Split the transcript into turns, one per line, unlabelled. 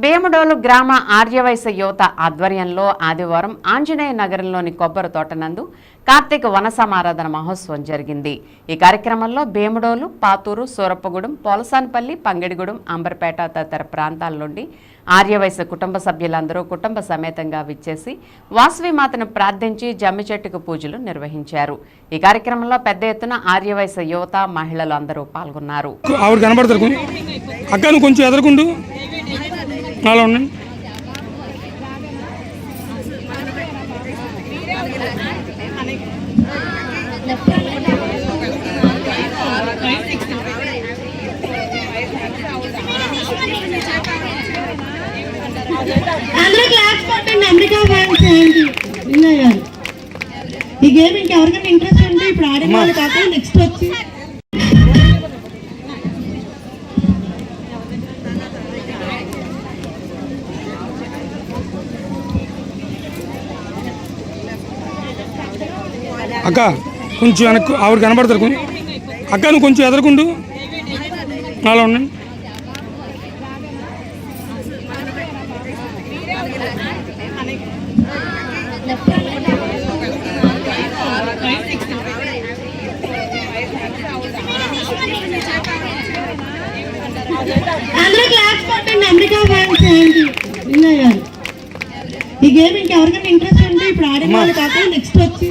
భీమడోలు గ్రామ ఆర్యవైశ్య యువత ఆధ్వర్యంలో ఆదివారం ఆంజనేయ నగరంలోని కొబ్బరి తోటనందు కార్తీక వన సమారాధన మహోత్సవం జరిగింది. ఈ కార్యక్రమంలో భీమడోలు పాతూరు సూరప్పగూడెం పోలసానపల్లి పంగిడిగూడెం అంబర్పేట తదితర ప్రాంతాల నుండి ఆర్యవైశ్య కుటుంబ సభ్యులందరూ కుటుంబ సమేతంగా విచ్చేసి వాసవిమాతను ప్రార్థించి జమ్మి చెట్టుకు పూజలు నిర్వహించారు. ఈ కార్యక్రమంలో పెద్ద ఎత్తున ఆర్యవైశ్య యువత మహిళలు అందరూ పాల్గొన్నారు.
కొంచెం అక్క నువ్వు కొంచెం ఎదరకుండు అలా ఉండండి
అందరూ క్లాస్ కొట్టండి అమెరికా గారు. ఈ గేమ్ ఇంకెవరికైనా ఇంట్రెస్ట్ ఉంటే ఇప్పుడు ఆడిన వాళ్ళు కాక నెక్స్ట్ వచ్చి.
అక్క కొంచెం వెనక్కు ఆవిడ కనబడతారు కొంచెం. అక్క నువ్వు కొంచెం ఎదరకుండు. అలా ఉండండి.
అందరూ క్లాస్ కొట్టండి అమెరికా విన్నర్ గారు. ఈ గేమ్ ఇంకెవరికైనా ఇంట్రెస్ట్ ఉంటే ఇప్పుడు ఆడిన వాళ్ళు కాక నెక్స్ట్ వచ్చి.